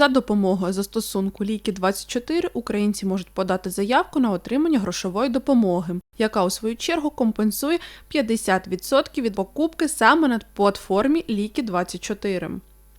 За допомогою застосунку Ліки 24 українці можуть подати заявку на отримання грошової допомоги, яка у свою чергу компенсує 50% від покупки саме на платформі Ліки 24.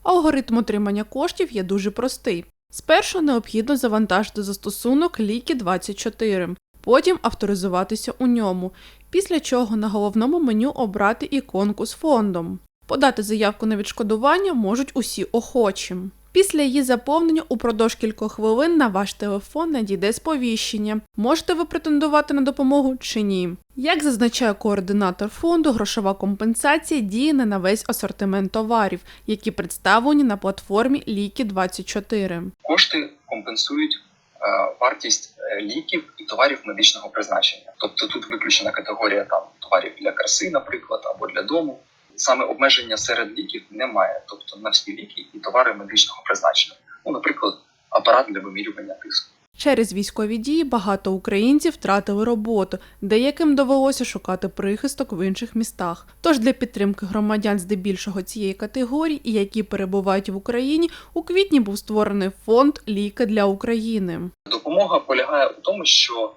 Алгоритм отримання коштів є дуже простий. Спершу необхідно завантажити застосунок Ліки 24, потім авторизуватися у ньому, після чого на головному меню обрати іконку з фондом. Подати заявку на відшкодування можуть усі охочі. Після її заповнення упродовж кількох хвилин на ваш телефон надійде сповіщення, можете ви претендувати на допомогу чи ні. Як зазначає координатор фонду, грошова компенсація діє не на весь асортимент товарів, які представлені на платформі Ліки 24 Кошти компенсують е, вартість е, ліків і товарів медичного призначення. Тобто тут виключена категорія там товарів для краси, наприклад, або для дому. Саме обмеження серед ліків немає, тобто на всі ліки і товари медичного призначення. Ну, наприклад, апарат для вимірювання тиску. Через військові дії багато українців втратили роботу, деяким довелося шукати прихисток в інших містах. Тож для підтримки громадян здебільшого цієї категорії, і які перебувають в Україні, у квітні був створений фонд Ліки для України. Допомога полягає у тому, що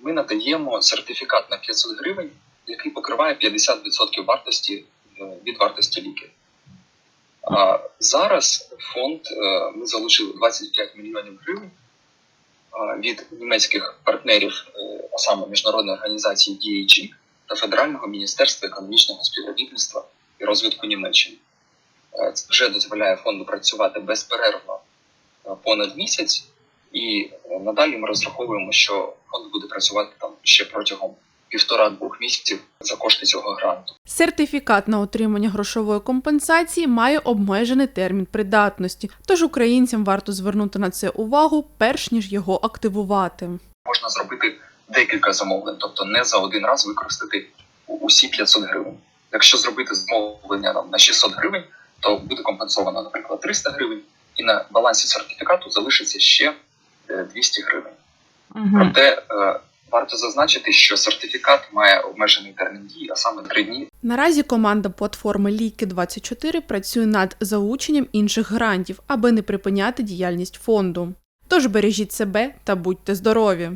ми надаємо сертифікат на 500 гривень, який покриває 50% вартості е, від вартості ліків. А зараз фонд е, ми залучили 25 мільйонів гривень від німецьких партнерів, е, а саме міжнародної організації DHG та Федерального міністерства економічного співробітництва і розвитку Німеччини. Це вже дозволяє фонду працювати безперервно понад місяць, і надалі ми розраховуємо, що фонд буде працювати там ще протягом півтора-двох місяців за кошти цього гранту. Сертифікат на отримання грошової компенсації має обмежений термін придатності, тож українцям варто звернути на це увагу, перш ніж його активувати. Можна зробити декілька замовлень, тобто не за один раз використати усі 500 гривень. Якщо зробити замовлення там, на 600 гривень, то буде компенсовано, наприклад, 300 гривень, і на балансі сертифікату залишиться ще е, 200 гривень. Проте е, варто зазначити, що сертифікат має обмежений термін дії, а саме три дні Наразі команда платформи Ліки 24 працює над залученням інших грантів, аби не припиняти діяльність фонду. Тож бережіть себе та будьте здорові!